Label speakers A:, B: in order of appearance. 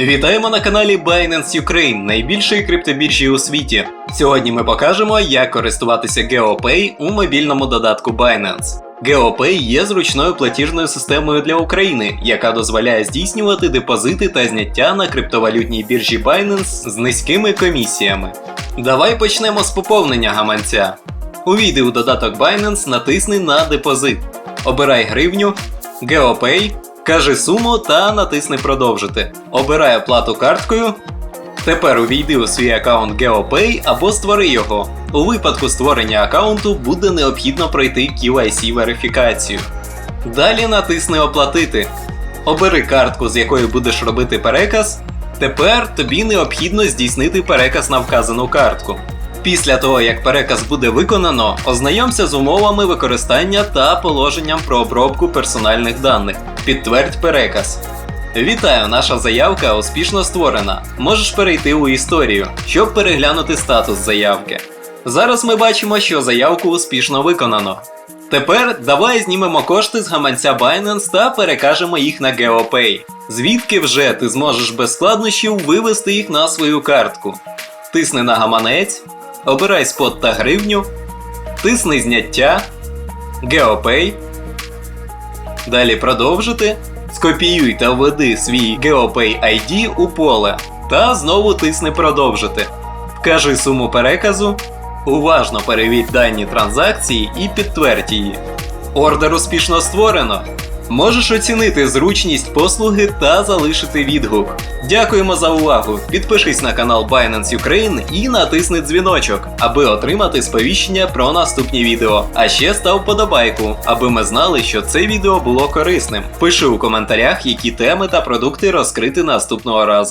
A: Вітаємо на каналі Binance Ukraine, найбільшої криптобіржі у світі. Сьогодні ми покажемо, як користуватися GeoPay у мобільному додатку Binance. GeoPay є зручною платіжною системою для України, яка дозволяє здійснювати депозити та зняття на криптовалютній біржі Binance з низькими комісіями. Давай почнемо з поповнення гаманця. Увійди у додаток Binance, натисни на депозит. Обирай гривню, GeoPay, кажи суму та натисни продовжити. Обирай оплату карткою. Тепер увійди у свій аккаунт GeoPay або створи його. У випадку створення аккаунту буде необхідно пройти KYC верифікацію. Далі натисни Оплатити. Обери картку, з якої будеш робити переказ. Тепер тобі необхідно здійснити переказ на вказану картку. Після того, як переказ буде виконано, ознайомся з умовами використання та положенням про обробку персональних даних. Підтвердь переказ. Вітаю, наша заявка успішно створена. Можеш перейти у історію, щоб переглянути статус заявки. Зараз ми бачимо, що заявку успішно виконано. Тепер давай знімемо кошти з гаманця Binance та перекажемо їх на GeoPay, звідки вже ти зможеш без складнощів вивести їх на свою картку. Тисни на гаманець, обирай спот та гривню, тисни зняття, GeoPay. Далі продовжити. Скопіюй та введи свій GeoPay ID у поле та знову тисни продовжити. Вкажи суму переказу, уважно перевірь дані транзакції і підтвердь її. Ордер успішно створено. Можеш оцінити зручність послуги та залишити відгук. Дякуємо за увагу! Підпишись на канал Binance Ukraine і натисни дзвіночок, аби отримати сповіщення про наступні відео. А ще став подобайку, аби ми знали, що це відео було корисним. Пиши у коментарях, які теми та продукти розкрити наступного разу.